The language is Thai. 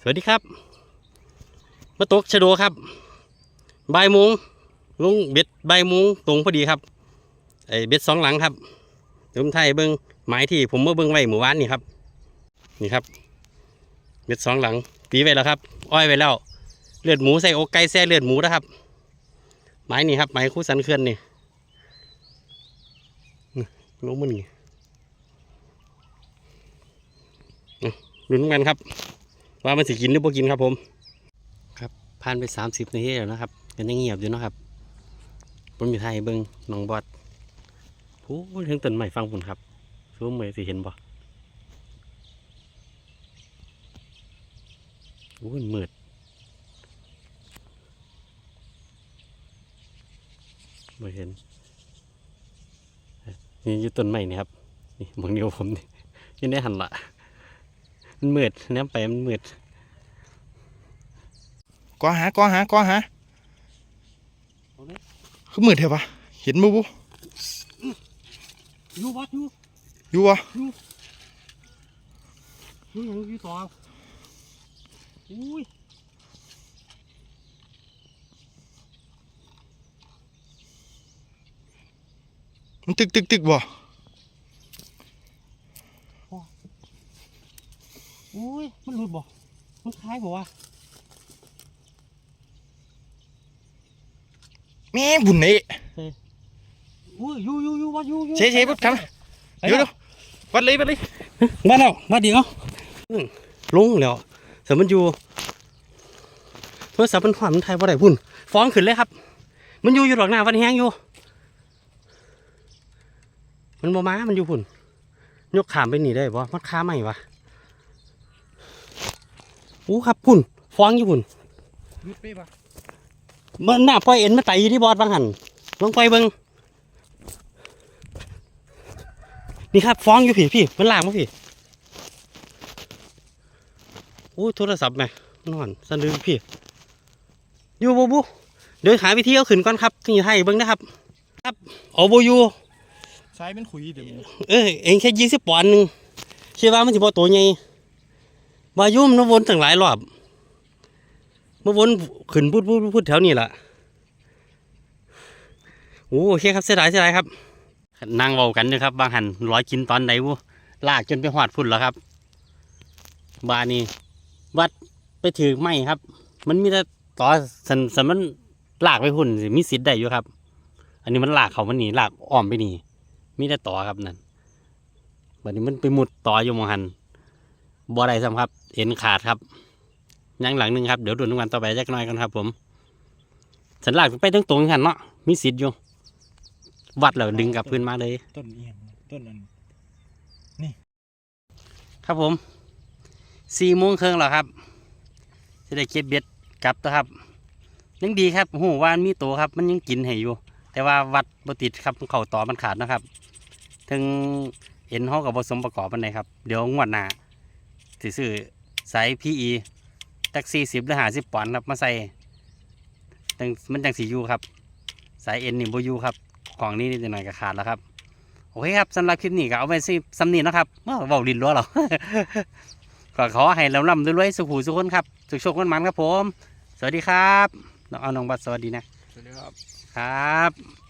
สวัสดีครับ มาตกชะโดครับบ่ายโมงลุงเบ็ดบ่ายโมงตรงพอดีครับไอเบ็ดสองหลังครับเดี๋ยวผมถ่ายเบิ้งหมายที่ผมเมื่อเบิ้งไว้หมู่บ้านนี่ครับ นี่ครับ เบ็ดสองหลังตีไว้แล้วครับ อ้อยไว้แล้ว เลือดหมูใส่อกไก่แซ่เลือดหมูนะครับ ไม้นี่ครับ ไม้คู่สันเคลื่อนนี่นี่ลงมันนี่อะลุ้นกันครับ ว่ามันสิกินหรือบ่กินครับผม ครับผ่านไปสามสิบนาทีแล้วนะครับยังเงียบอยู่นะครับผมอยู่ไทยเบิ้งหนองบอดโอ้ยถึงต้นใหม่ฟังพุ่นครับซูมไปสิเห็นบ่โอ้ยมืดไม่เห็นนี่อยู่ต้นใหม่นี่ครับนี่มองเดียวผมนี่ยังได้หันละ มันมืดแนมไปมันมืดกอหากอหากอหาเอาเลยคือมืดเถอะปะเห็นบุบุอยู่วัดอยู่อยู่วะอยู่หยังอยู่ต่ออุ้ยมันตึกตึกตึกบ่ อุ้ย มันหลุดบ่ มันคล้ายบ่วะแม่บุญเอ๋อุ้ยอยู่อยู่อยู่วัดอยู่อยู่เชเชปุ๊บทำเดี๋ยวเดี๋ยววัดเลยวัดเลยมาแล้ววัดเดียวอื้อลงแล้วแต่มันอยู่โทรศัพท์มันหวานมันไทยบ่ได้พุ่นฟ้องขึ้นเลยครับ มันอยู่อยู่ดอกหน้าวันแห้งอยู่ มันบ่มา มันอยู่พุ่น ยกขามไปหนีได้บ่มันค้าใหม่วะ อู้ครับพุ่นฟ้องอยู่พุ่นรุดไปปะมันหน้าปล่อยเอ็นมาไตอยู่ที่บอสบางหันลงไปเบิงนี่ครับฟ้องอยู่พี่พี่มันลากมาพี่โอ้ยโทรศัพท์แม่มันหอนสันดือพี่อยู่บูบูเดี๋ยวหาวิธีเอาขึ้นก่อนครับที่ให้เบิ้งนะครับ ครับเอาบูยูซ้ายเป็นขุยเดี๋ยวเอ้ยเองแค่ยี่สิบปอนด์หนึงคิดว่ามันสิบ่ตัวใหญ่ วายุ่มันวนตั้งหลายรอบมาวนขึ้นพูดพูดพูดแถวนี้แหละโอ้โอเคครับเสียดายเสียดายครับนั่งเว้ากันนะครับ บางหันร้อยกินตอนไหนวูลากจนไปหอดพุ่นแล้วครับ บานี้วัดไปถือไม้ครับ มันมีแต่ต่อสันสันมันลากไปพุ่นสิมีสิทธิ์ได้อยู่ครับ อันนี้มันลากเขามันหนีลากอ้อมไปหนีมีแต่ต่อครับนั่นบัดนี้มันไปมุดต่ออยู่มองหัน บ่ได้ซ้ำครับ เอ็นขาดครับยังหลังหนึ่งครับ เดี๋ยวดูน้ำกันต่อไปจักหน่อยกันครับ ผม สันหลักไปตรงตรงๆหันเนาะ มีสิทธิ์อยู่ วัดแล้วดึงกลับพื้นมาเลย ต้นเอียงต้นอันครับผมสี่โมงครึ่งแล้วครับ จะได้เก็บเบ็ดกลับนะครับ ยังดีครับหูวานมีตัวครับ มันยังกินให้อยู่ แต่ว่าวัดบติดครับเข่าต่อมันขาดนะครับ ถึงเอ็นเขากับบสมประกอบมันไหนครับ เดี๋ยวงวดหน้า สิซื้อสายพีอีแท็กซี่สิบหรือหาสิบปอนด์ครับมาใส่จังมันจังสียูครับ สายเอ็นนี่โบยูครับ ของนี้นิดหน่อยก็ขาดแล้วครับ โอเคครับสำหรับคลิปนี้ก็เอาไปสิสำนีนะครับเมื่อเบาลินรั้วเราก็ขอให้เราล่ำรวยๆสุขหูสุขคนครับ สุขโชคมันมันๆครับผม สวัสดีครับน้องเอาน้องบัตรสวัสดีนะ สวัสดีครับ ครับ